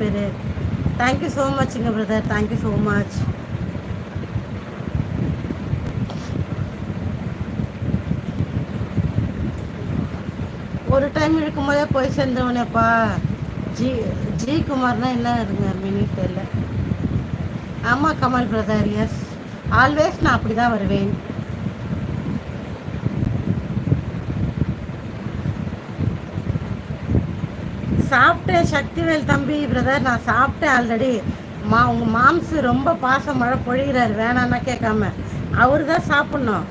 பேர். Thank you so மச்ங்க brother thank you so much ஒரு time இருக்கும்போதே போய் சேர்ந்தவனேப்பா. ஜி ஜி குமார்னா என்ன இருங்க மினி தெரியல. ஆமாம் கமல் பிரதர் எஸ் ஆல்வேஸ் நான் அப்படி தான் வருவேன். சாப்பிட்டேன் சக்திவேல் தம்பி பிரதர் நான் சாப்பிட்டேன் ஆல்ரெடி மா உங்கள் மாம்சு ரொம்ப பாசம் மழை பொழிகிறார் வேணான்னா கேட்காம. அவர் தான் சாப்பிட்ணும்.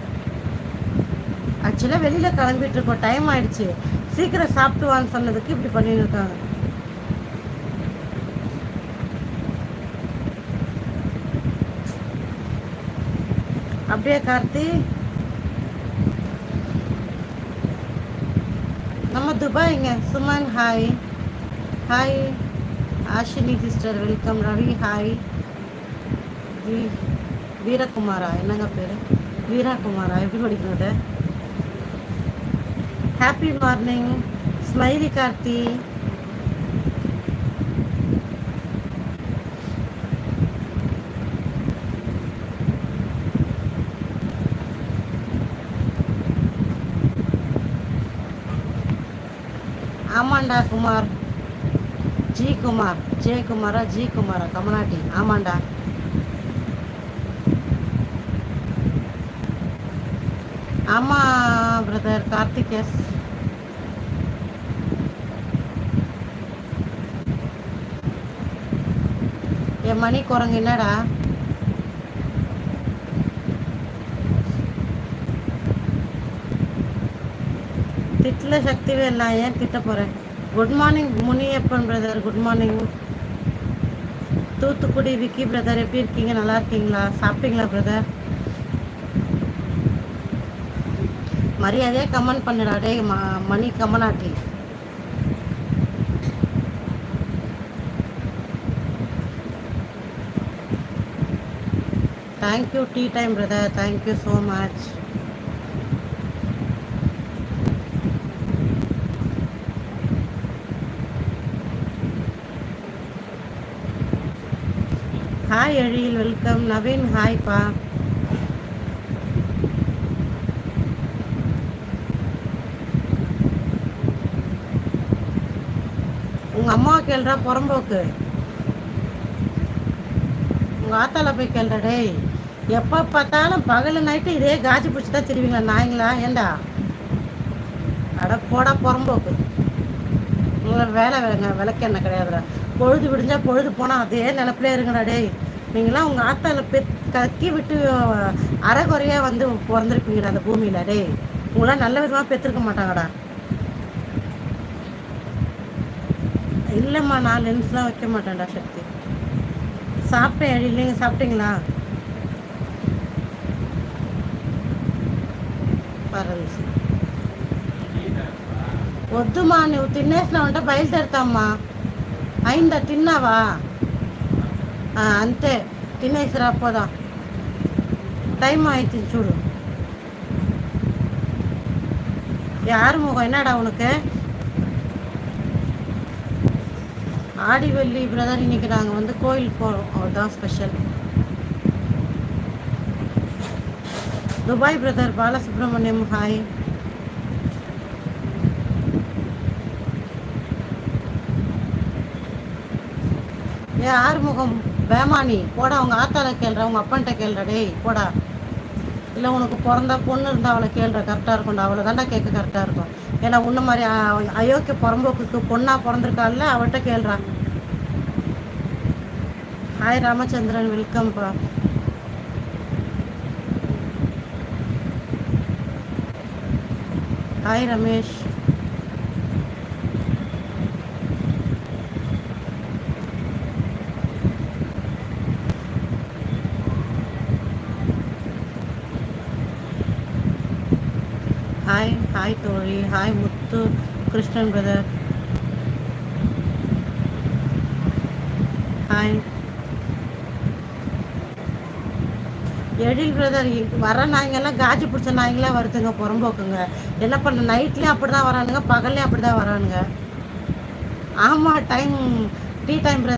ஆக்சுவலாக வெளியில் கிளம்பிட்டு இருக்கோம் டைம் ஆயிடுச்சு. சீக்கிரம் சாப்பிட்டு வான்னு சொன்னதுக்கு இப்படி பண்ணிட்டு இருக்காங்க. அப்படியே கார்த்தி. நம்ம துபாய்ங்க. Suman hi hi Ashini sister welcome Ravi hi வீ வீரகுமாரா என்னங்க பேர்? வீரகுமாரா எப்படி படிக்கிறது? ஹாப்பி மார்னிங் ஸ்மைலி கார்த்தி ஆமாண்டா குமார். ஜி குமார் ஜே குமாரா ஜி குமாரா கமனாட்டி ஆமாண்டா. ஆமா brother Karthik S N Mani குரங்கு என்னடா? திட்டில் சக்தி வேணா ஏன் திட்ட போகிறேன் good morning Muniyappan brother good morning Thoothukudi Vicky brother எப்படி இருக்கீங்க? நல்லா இருக்கீங்களா? சாப்பிட்டீங்களா பிரதர் மரியாதையாக கமெண்ட் பண்ணுடா டே மணி கமனாட்டி. Thank you tea time brother thank you so much hi அழியில் welcome Naveen ஹாய்ப்பா உங்கள் அம்மா கேள்றா புறம்போக்கு. உங்கள் ஆத்தால போய் கேள்றடே டேய். எப்போ பார்த்தாலும் பகல் நைட்டு இதே காஜி பிடிச்சி தான் திருவிங்களா நாய்ங்களா? ஏண்டா? அட போடா புறம்போக்கு. வேலை வேலை வேலைங்க என்ன கிடையாதுடா. பொழுது விடிஞ்சால் பொழுது போனால் அதே நிலப்பிலே இருங்கடா டேய். நீங்களாம் உங்கள் ஆத்தால பெ கக்கி விட்டு அறகுறையாக வந்து பிறந்திருப்பீங்கடா அந்த பூமியில் டேய். உங்களாம் நல்ல விதமாக பெற்றிருக்க மாட்டாங்கடா. இல்லைம்மா நான் லென்ஸ்லாம் வைக்க மாட்டேன்டா சக்தி. சாப்பிட்டேன் அடி இல்லைங்க சாப்பிட்டீங்களா? பரவாயில்ல వద్దుమా నువ్వు తినేసినావు అంటే బయలుదేరుతామ్మా అయిందా తిన్నావా ఆ, అంతే తినేసి రాపోదా టైం ஆயிடுச்சு చూడు யார் முகம் என்னடா உனக்கு ஆடி வெள்ளி பிரதர் இன்னைக்கு நாங்கள் வந்து கோயில் போகிறோம் அதுதான் special Dubai brother Balasubramaniam hi ஏ ஆறுமுகம் பேமானி போடா அவங்க ஆத்தால கேள்ற அவங்க அப்பன்ட்ட கேள்ற டேய் போடா. இல்லை உனக்கு பிறந்தா பொண்ணு இருந்தால் அவளை கேள்ற கரெக்டாக இருக்கும்டா அவளை தாண்டா கேட்க கரெக்டாக இருக்கும். ஏன்னா உன்ன மாதிரி அயோக்கிய புறம்போக்குக்கு பொண்ணாக பிறந்திருக்காள்ல அவட்ட கேள்றா. ஹாய் ராமச்சந்திரன் வெல்கம்ப்பா ஹாய் ரமேஷ். ஹாய் தோழி hi Muthu Krishnan brother hi Ezhil brother வர நாய்ங்கெல்லாம் காஜி பிடிச்ச நாய்ங்களாம் வருதுங்க புறம்போக்குங்க. என்ன பண்ண நைட்லேயும் அப்படி தான் வரானுங்க பகல்லையும் அப்படி தான் வரானுங்க ஆமாம் டைம் டீ டைம்